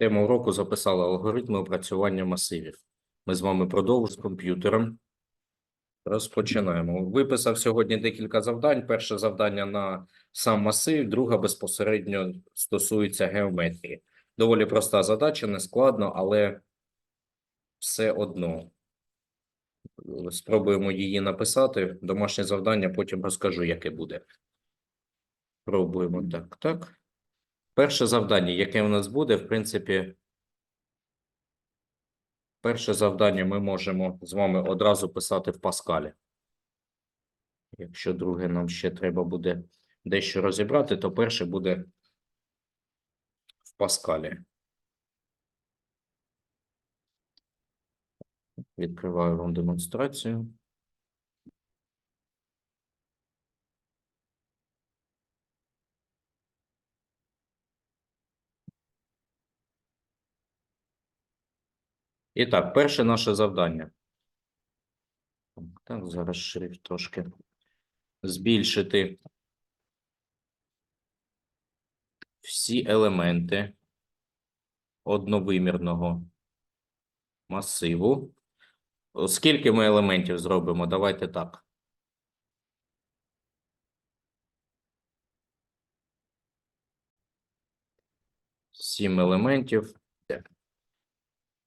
Тему уроку записали алгоритми опрацювання масивів. Ми з вами продовжуємо з комп'ютером. Розпочинаємо. Виписав сьогодні декілька завдань. Перше завдання на сам масив, друге безпосередньо стосується геометрії. Доволі проста задача, не складно, але все одно. Спробуємо її написати. Домашнє завдання, потім розкажу, яке буде. Пробуємо так, так. Перше завдання, яке у нас буде, в принципі, перше завдання ми можемо з вами одразу писати в Паскалі. Якщо друге нам ще треба буде дещо розібрати, то перше буде в Паскалі. Відкриваю вам демонстрацію. І так, перше наше завдання. Так, зараз шрифт трошки збільшити всі елементи одновимірного масиву. Скільки ми елементів зробимо? Давайте так. Сім елементів.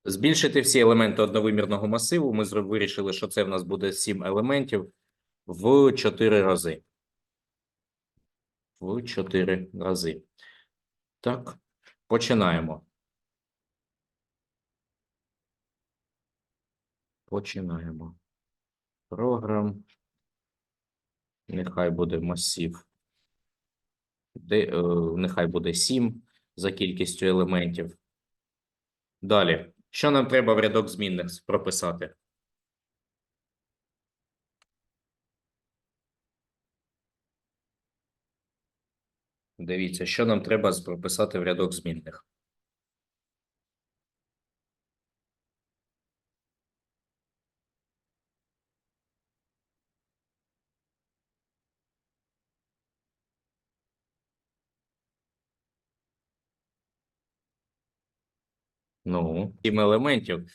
Збільшити всі елементи одновимірного масиву. Ми вирішили, що це в нас буде 7 елементів в 4 рази. В 4 рази. Так, починаємо. Починаємо. Програм. Нехай буде масив. Де, е, нехай буде 7 за кількістю елементів. Далі. Що нам треба в рядок змінних прописати? Дивіться, що нам треба прописати в рядок змінних. Ну, сім елементів.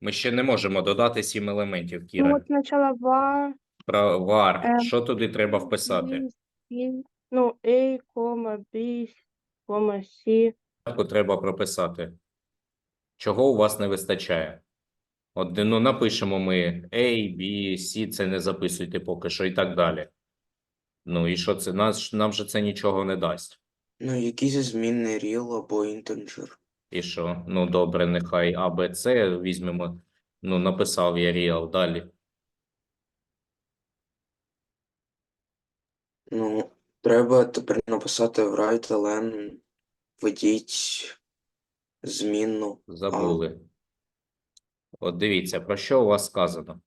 Ми ще не можемо додати сім елементів, Ну, от спочатку var, Про var. Е, Що туди треба вписати? B, ну, A, кома, B, кома, C. Спочатку треба прописати. Чого у вас не вистачає? От, ну, напишемо ми A, B, C, це не записуйте поки що і так далі. Ну, і що це? Нас, нам же це нічого не дасть. Ну, якийсь змінний real або integer. І що? Ну, добре, нехай А, Б, С візьмемо. Ну, написав я real, далі. Ну, треба тепер написати в write len, введіть змінну. Забули. От дивіться, про що у вас сказано?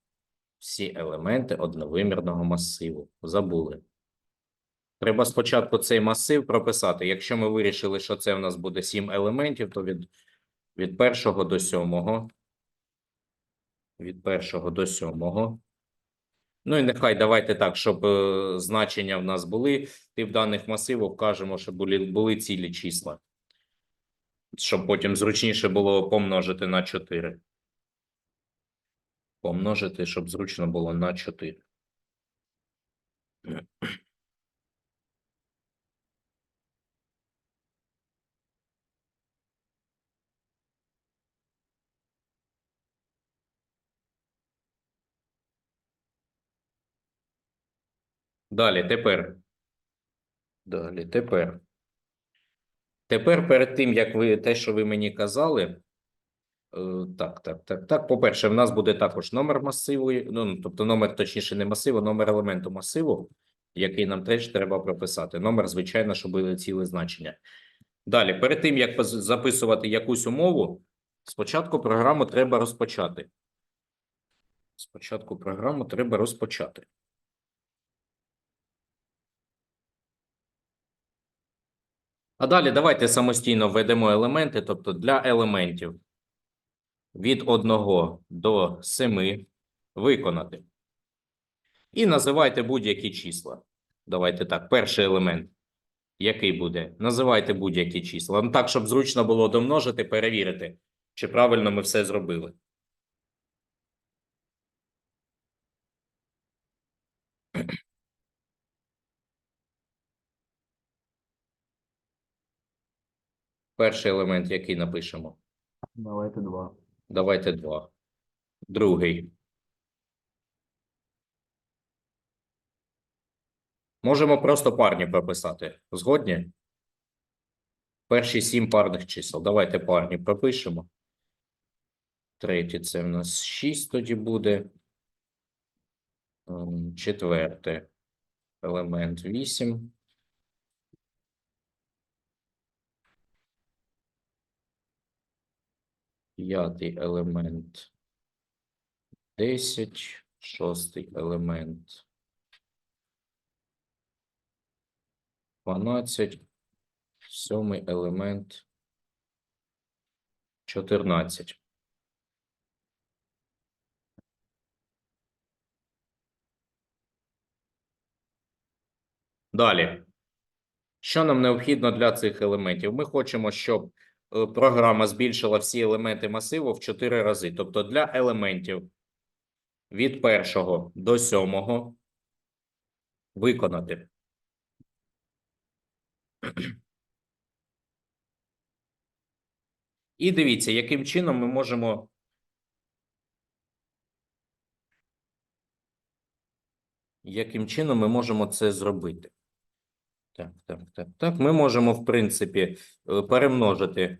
Всі елементи одновимірного масиву. Забули. Треба спочатку цей масив прописати. Якщо ми вирішили, що це в нас буде 7 елементів, то від, від першого до сьомого. Від першого до сьомого. Ну і нехай давайте так, щоб е, значення в нас були. В даних масивах вкажемо, що були, були цілі числа. Щоб потім зручніше було помножити на 4. Помножити, щоб зручно було на 4. Далі, тепер. Далі, тепер. Тепер перед тим, як ви те, що ви мені казали, е, так, так, так, так. По-перше, в нас буде також номер масиву, ну, ну, тобто номер, точніше, не масиву, номер елементу масиву, який нам теж треба прописати. Номер, звичайно, щоб були ціле значення. Далі, перед тим, як записувати якусь умову, спочатку програму треба розпочати. Спочатку програму треба розпочати. А далі давайте самостійно введемо елементи, тобто для елементів від 1 до 7 виконати. І називайте будь-які числа. Давайте так, перший елемент Який буде? Називайте будь-які числа. Ну так, щоб зручно було домножити, перевірити, чи правильно ми все зробили. Перший елемент, який напишемо? Давайте два. Давайте два. Другий. Можемо просто парні прописати. Згодні? Перші сім парних чисел. Давайте парні пропишемо. Третє це в нас 6 тоді буде. Ем, Четверте. Елемент 8. П'ятий елемент 10. Шостий елемент 12. Сьомий елемент 14. Далі. Що нам необхідно для цих елементів? Ми хочемо, щоб програма збільшила всі елементи масиву в 4 рази. Тобто для елементів від першого до сьомого виконати. І дивіться, яким чином ми можемо яким чином ми можемо це зробити. Так, так, так, так. Ми можемо, в принципі, е, перемножити.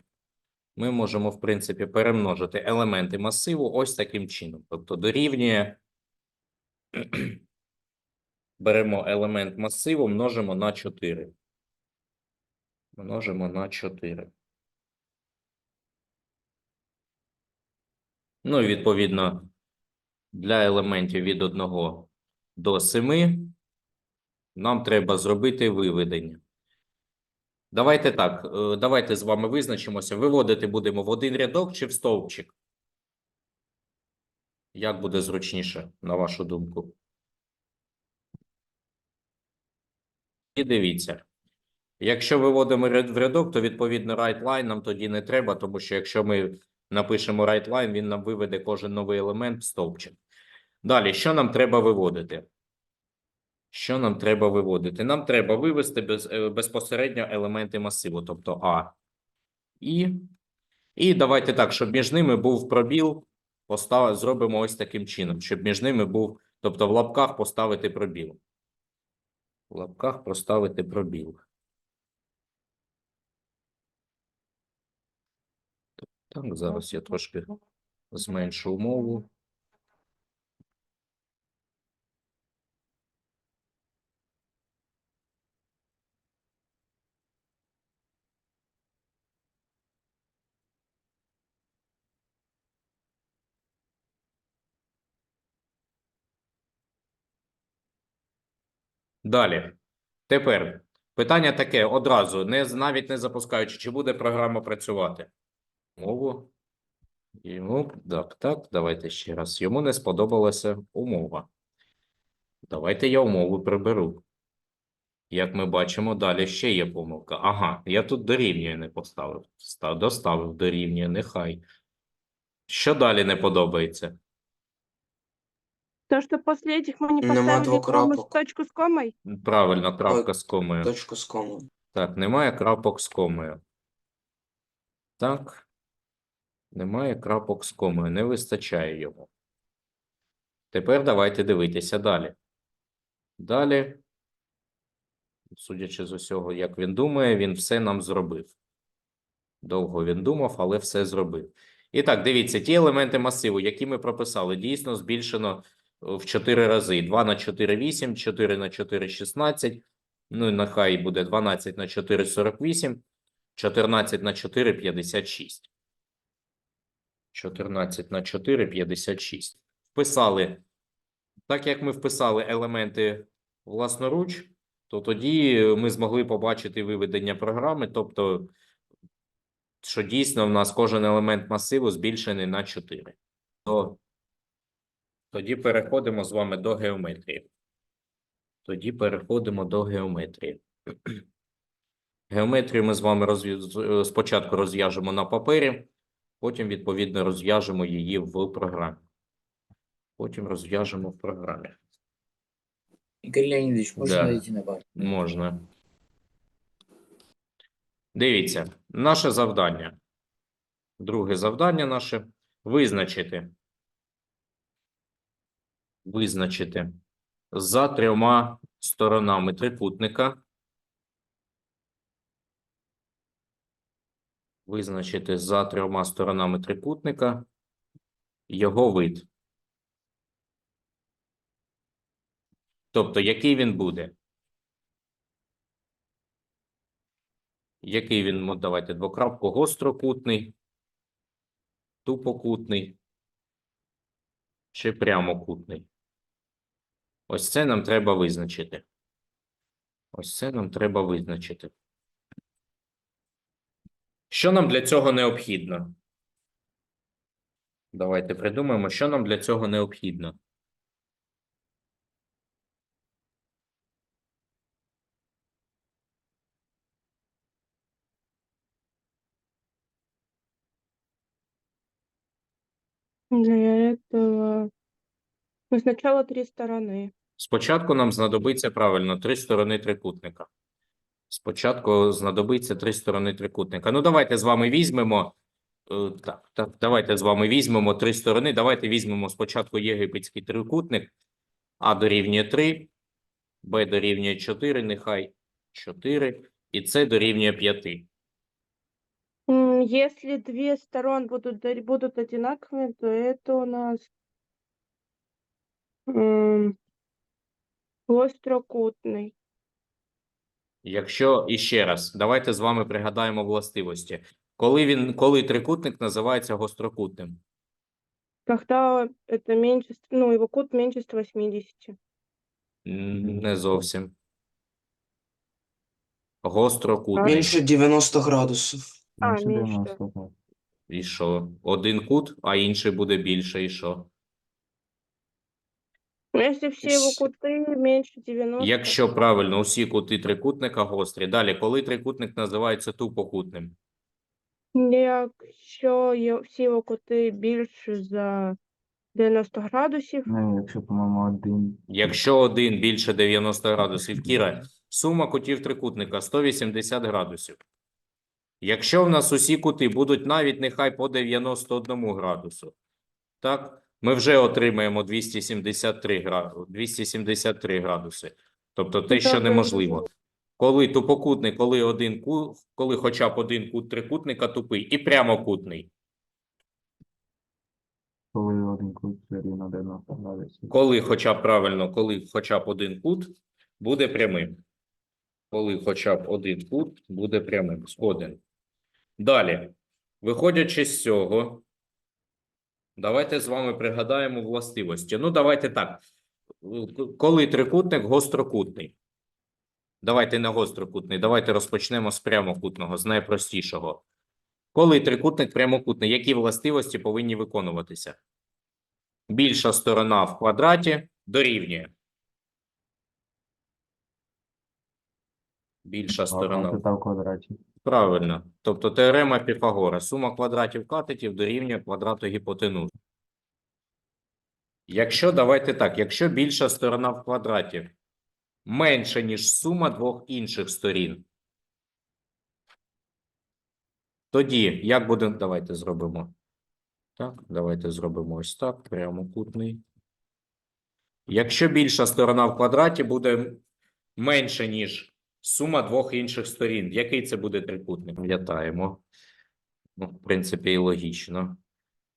Ми можемо, в принципі, перемножити елементи масиву ось таким чином. Тобто дорівнює. Беремо елемент масиву, множимо на 4. Множимо на 4. Ну, і відповідно, для елементів від 1 до 7 нам треба зробити виведення. Давайте так, е, давайте з вами визначимося. Виводити будемо в один рядок чи в стовпчик? Як буде зручніше, на вашу думку? І дивіться. Якщо виводимо в рядок, то відповідно right line нам тоді не треба, тому що якщо ми напишемо right line, він нам виведе кожен новий елемент в стовпчик. Далі, що нам треба виводити? Що нам треба виводити? Нам треба вивести без, е, безпосередньо елементи масиву, тобто А і. І давайте так, щоб між ними був пробіл, постав, зробимо ось таким чином, щоб між ними був, тобто в лапках поставити пробіл. В лапках поставити пробіл. Так, зараз я трошки зменшу умову. Далі. Тепер питання таке одразу, не навіть не запускаючи, чи буде програма працювати. Мову. Йому так, так, давайте ще раз. Йому не сподобалася умова. Давайте я умову приберу. Як ми бачимо, далі ще є помилка. Ага, я тут дорівнює не поставив. Став, доставив дорівнює, нехай. Що далі не подобається? То, что после этих мы не Нема поставили двух кому с крапок. точку с комой? Правильно, крапка з комою. Точку з комою. Так, немає крапок з комою. Так. Немає крапок з комою. Не вистачає йому. Тепер давайте дивитися далі. Далі, судячи з усього, як він думає, він все нам зробив. Довго він думав, але все зробив. І так, дивіться, ті елементи масиву, які ми прописали, дійсно збільшено в 4 рази. 2 на 4 – 8, 4 на 4 – 16, ну і нехай буде 12 на 4 – 48, 14 на 4 – 56. 14 на 4 – 56. Вписали. Так як ми вписали елементи власноруч, то тоді ми змогли побачити виведення програми, тобто, що дійсно в нас кожен елемент масиву збільшений на 4. То, тоді переходимо з вами до геометрії. Тоді переходимо до геометрії. Геометрію ми з вами розв'яз- е, спочатку розв'яжемо на папері, потім, відповідно, розв'яжемо її в програмі. Потім розв'яжемо в програмі. Игорь Леонидович, можно Да. найти на бар? Можна. Дивіться, наше завдання. Друге завдання наше визначити. Визначити за трьома сторонами трикутника. Визначити за трьома сторонами трикутника його вид. Тобто, який він буде? Який він, давайте, двокрапку, гострокутний, тупокутний чи прямокутний? Ось це нам треба визначити. Ось це нам треба визначити. Що нам для цього необхідно? Давайте придумаємо, що нам для цього необхідно. Для этого ну, сначала три стороны. Спочатку нам знадобиться правильно три сторони трикутника. Спочатку знадобиться три сторони трикутника. Ну, давайте з вами візьмемо. е, Так, так, давайте з вами візьмемо три сторони. Давайте візьмемо спочатку єгипетський трикутник. А дорівнює 3, Б дорівнює 4, нехай 4, і С дорівнює 5. М, Если две сторон будут, будут одинаковыми, то это у нас м, острокутный. Якщо іще раз, давайте з вами пригадаємо властивості. Коли він, коли трикутник називається гострокутним? Когда это меньше, ну, его кут меньше 180. М, Не зовсім. Гострокутний. Меньше 90 градусів. А, Менше менше. 90. І що? Один кут, а інший буде більше, і що? Ну, Если все его С- куты 90, Якщо правильно, усі кути трикутника гострі. Далі, коли трикутник називається тупокутним? якщо всі його кути більше за 90 градусів, Ну, якщо, по-моєму, один. Якщо один більше 90 градусів, Кіра, сума кутів трикутника 180 градусів. Якщо в нас усі кути будуть навіть нехай по 91 градусу, так, ми вже отримаємо 273, гра... 273 градуси. Тобто те, що неможливо. Коли тупокутний, коли один кут, коли хоча б один кут трикутника тупий і прямокутний. Коли один кут рівно 90 градусів. Коли хоча б правильно, коли хоча б один кут буде прямим. Коли хоча б один кут буде прямим. Згоден. Далі. Виходячи з цього, давайте з вами пригадаємо властивості. Ну, давайте так. Коли трикутник гострокутний. Давайте не гострокутний. Давайте розпочнемо з прямокутного, з найпростішого. Коли трикутник прямокутний, які властивості повинні виконуватися? Більша сторона в квадраті дорівнює. Більша сторона. В квадраті. Правильно. Тобто теорема Піфагора. Сума квадратів катетів дорівнює квадрату гіпотенузи. Якщо, давайте так, якщо більша сторона в квадраті менша, ніж сума двох інших сторін, тоді як буде, давайте зробимо. Так, давайте зробимо ось так, прямокутний. Якщо більша сторона в квадраті буде менше, ніж сума двох інших сторін, який це буде трикутник? Пам'ятаємо. Ну, в принципі, і логічно.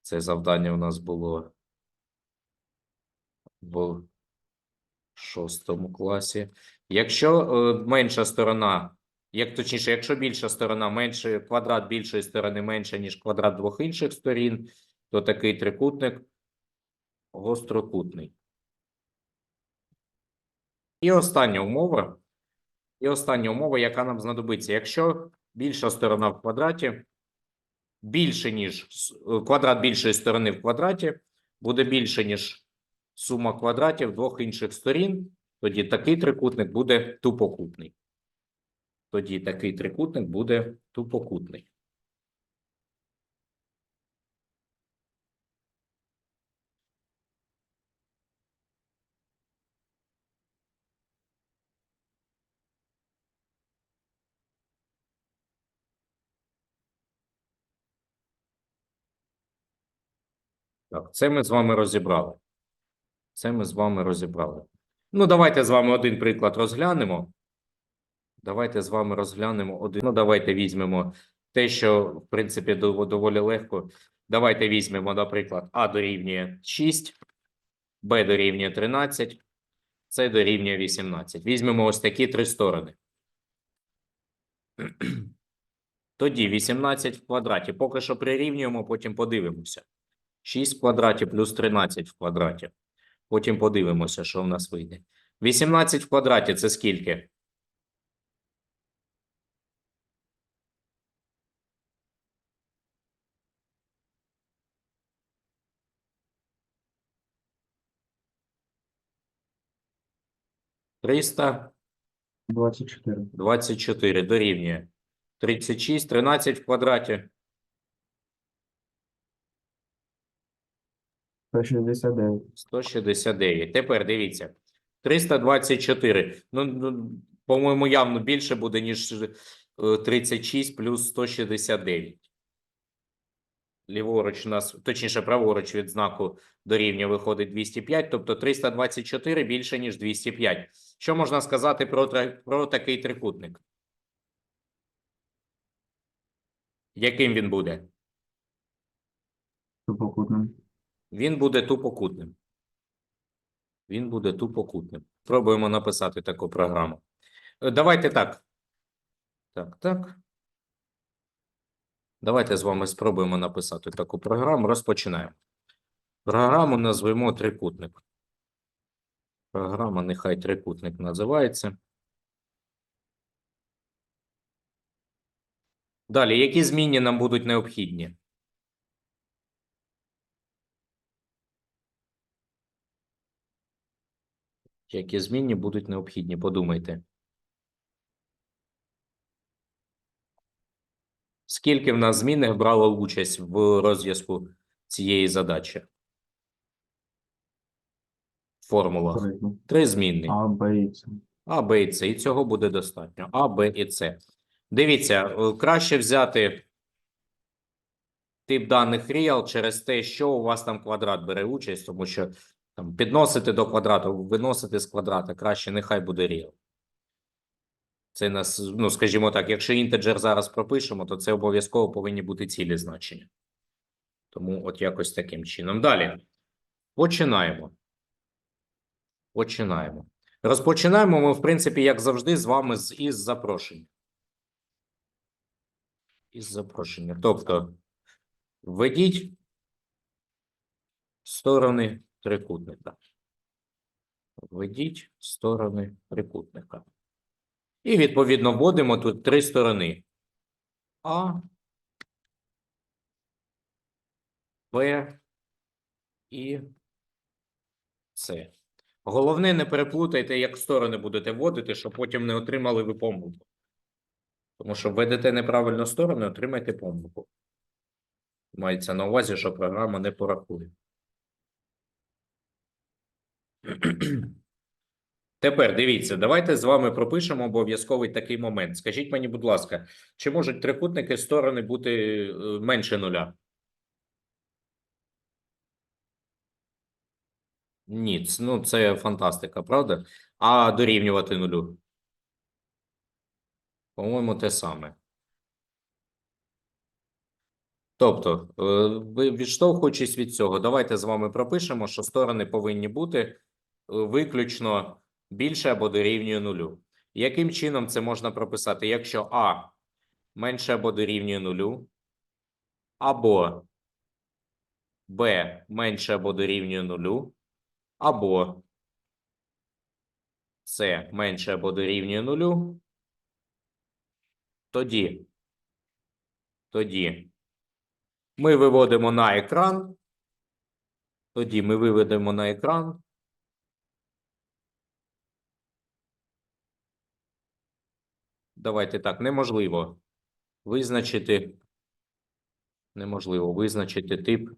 Це завдання у нас було в шостому класі. Якщо е, менша сторона, як точніше, якщо більша сторона менше, квадрат більшої сторони менше, ніж квадрат двох інших сторін, то такий трикутник гострокутний. І остання умова. І остання умова, яка нам знадобиться. Якщо більша сторона в квадраті більше, ніж е, квадрат більшої сторони в квадраті, буде більше, ніж сума квадратів двох інших сторін, тоді такий трикутник буде тупокутний. тоді такий трикутник буде тупокутний. Так, це ми з вами розібрали. Це ми з вами розібрали. Ну, давайте з вами один приклад розглянемо. Давайте з вами розглянемо один. Ну, давайте візьмемо те, що, в принципі, дов- доволі легко. Давайте візьмемо, наприклад, А дорівнює 6, Б дорівнює 13, С дорівнює 18. Візьмемо ось такі три сторони. Тоді 18 в квадраті. Поки що прирівнюємо, потім подивимося. 6 в квадраті плюс 13 в квадраті. Потім подивимося, що в нас вийде. 18 в квадраті це скільки? Триста 24. 24 дорівнює 36, 13 в квадраті. 169. 169. Тепер дивіться. 324. Ну, ну, по-моєму, явно більше буде, ніж е, 36 плюс 169. Ліворуч у нас, точніше, праворуч від знаку дорівнює виходить 205, тобто 324 більше, ніж 205. Що можна сказати про, про такий трикутник? Яким він буде? Тупокутним. Він буде тупокутним. Він буде тупокутним. Пробуємо написати таку програму. Е, Давайте так. Так, так. Давайте з вами спробуємо написати таку програму. Розпочинаємо. Програму назвемо трикутник. Програма нехай трикутник називається. Далі, які зміни нам будуть необхідні? Які зміни будуть необхідні? Подумайте. Скільки в нас змінних брало участь в розв'язку цієї задачі? Три. Три змінні. А, Б і С. А, Б і С. І цього буде достатньо. А, Б і С. Дивіться, е, краще взяти тип даних real через те, що у вас там квадрат бере участь, тому що там підносити до квадрату, виносити з квадрата, краще нехай буде real. Це нас, ну, скажімо так, якщо інтеджер зараз пропишемо, то це обов'язково повинні бути цілі значення. Тому от якось таким чином. Далі. Починаємо. Починаємо. Розпочинаємо ми, в принципі, як завжди, з вами з із запрошення. Із запрошення. Тобто, введіть сторони трикутника. Введіть сторони трикутника. І, відповідно, вводимо тут три сторони. А, Б і С. Головне, не переплутайте, як сторони будете вводити, щоб потім не отримали ви помилку. Тому що введете неправильно сторони, отримаєте помилку. Мається на увазі, що програма не порахує. Тепер дивіться, давайте з вами пропишемо обов'язковий такий момент. Скажіть мені, будь ласка, чи можуть трикутники сторони бути е, менше нуля? Ні, ну це фантастика, правда? А дорівнювати нулю? По-моєму, те саме. Тобто, е, відштовхуючись від цього, давайте з вами пропишемо, що сторони повинні бути виключно більше або дорівнює нулю. Яким чином це можна прописати? Якщо А менше або дорівнює нулю, або Б менше або дорівнює нулю, або С менше або дорівнює нулю, тоді, тоді ми виводимо на екран, тоді ми виведемо на екран давайте так, неможливо визначити, неможливо визначити тип,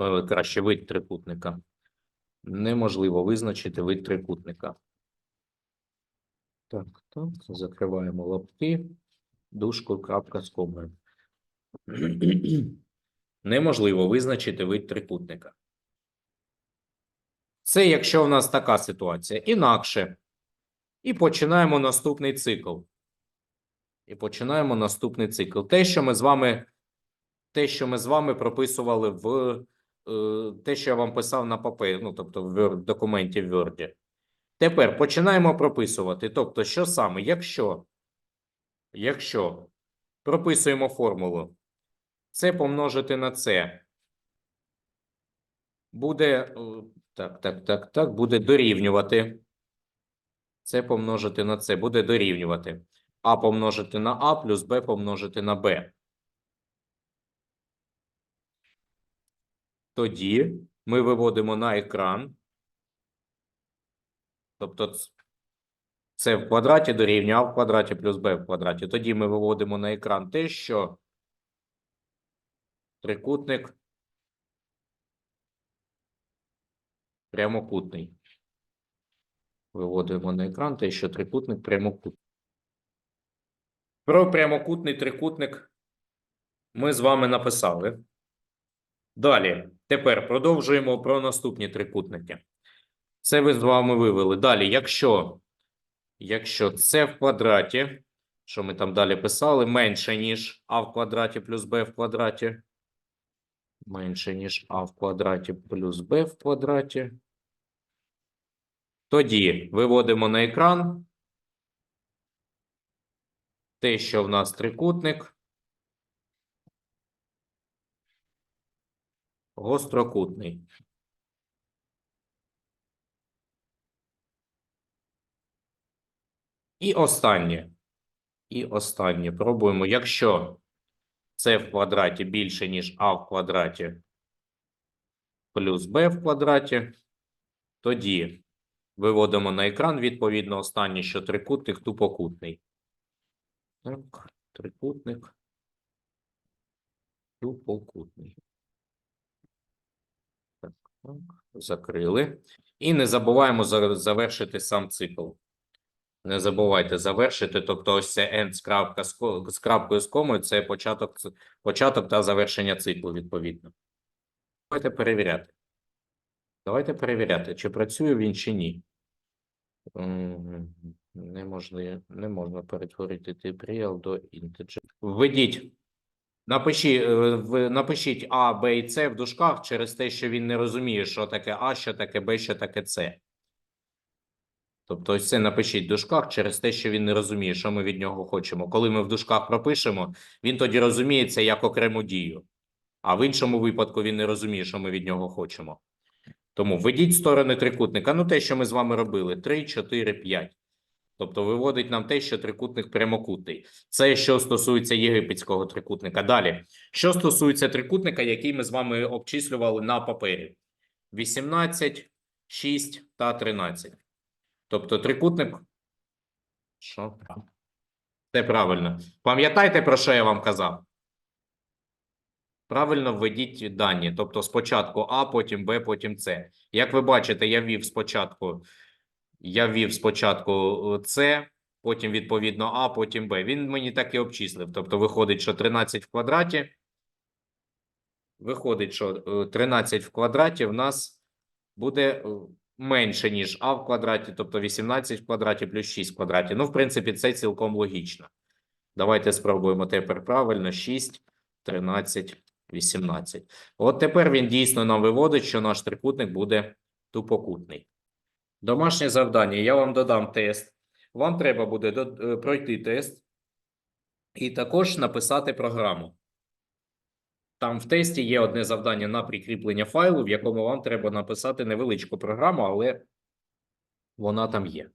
е, краще вид трикутника. Неможливо визначити вид трикутника. Так, так, закриваємо лапки, дужку, крапка з комою. Неможливо визначити вид трикутника. Це якщо в нас така ситуація. Інакше. І починаємо наступний цикл. І починаємо наступний цикл. Те, що ми з вами, те, що ми з вами прописували в е, те, що я вам писав на папері, ну, тобто в Word- документі в Word. Тепер починаємо прописувати. Тобто, що саме? Якщо, якщо прописуємо формулу, це помножити на це буде так, так, так, так, буде дорівнювати. Це помножити на це буде дорівнювати. А помножити на А плюс Б помножити на Б. Тоді ми виводимо на екран. Тобто це в квадраті дорівнює А в квадраті плюс Б в квадраті. Тоді ми виводимо на екран те, що трикутник прямокутний. Виводимо на екран те, що трикутник прямокутний. Про прямокутний трикутник ми з вами написали. Далі, тепер продовжуємо про наступні трикутники. Це ви з вами вивели. Далі, якщо, якщо це в квадраті, що ми там далі писали, менше, ніж а в квадраті плюс b в квадраті. Менше, ніж а в квадраті плюс b в квадраті. Тоді виводимо на екран те, що в нас трикутник. Гострокутний. І останнє. І останнє. Пробуємо. Якщо це в квадраті більше, ніж а в квадраті плюс b в квадраті, тоді виводимо на екран відповідно останнє, що трикутник тупокутний. Так, трикутник тупокутний. Так, так, закрили. І не забуваємо завершити сам цикл. Не забувайте завершити, тобто ось це end з, з крапкою з комою, це початок, початок та завершення циклу, відповідно. Давайте перевіряти. Давайте перевіряти, чи працює він, чи ні. Не можна, не можна перетворити тип real до integer. Введіть, напишіть, е, напишіть А, Б і С в дужках через те, що він не розуміє, що таке А, що таке Б, що таке С. Тобто, ось це напишіть в дужках через те, що він не розуміє, що ми від нього хочемо. Коли ми в дужках пропишемо, він тоді розуміє це як окрему дію. А в іншому випадку він не розуміє, що ми від нього хочемо. Тому введіть сторони трикутника. Ну, те, що ми з вами робили: 3, 4, 5. Тобто виводить нам те, що трикутник прямокутний. Це що стосується єгипетського трикутника. Далі, що стосується трикутника, який ми з вами обчислювали на папері: 18, 6 та 13. Тобто трикутник. Що? Це правильно. Пам'ятаєте, про що я вам казав? Правильно введіть дані. Тобто спочатку А, потім Б, потім С. Як ви бачите, я ввів спочатку, я ввів спочатку е, С, потім відповідно А, потім Б. Він мені так і обчислив. Тобто виходить, що 13 в квадраті. Виходить, що е, 13 в квадраті в нас буде е, менше, ніж а в квадраті, тобто 18 в квадраті плюс 6 в квадраті. Ну, в принципі, це цілком логічно. Давайте спробуємо тепер правильно. 6, 13, 18. От тепер він дійсно нам виводить, що наш трикутник буде тупокутний. Домашнє завдання. Я вам додам тест. Вам треба буде е, пройти тест і також написати програму. Там в тесті є одне завдання на прикріплення файлу, в якому вам треба написати невеличку програму, але вона там є.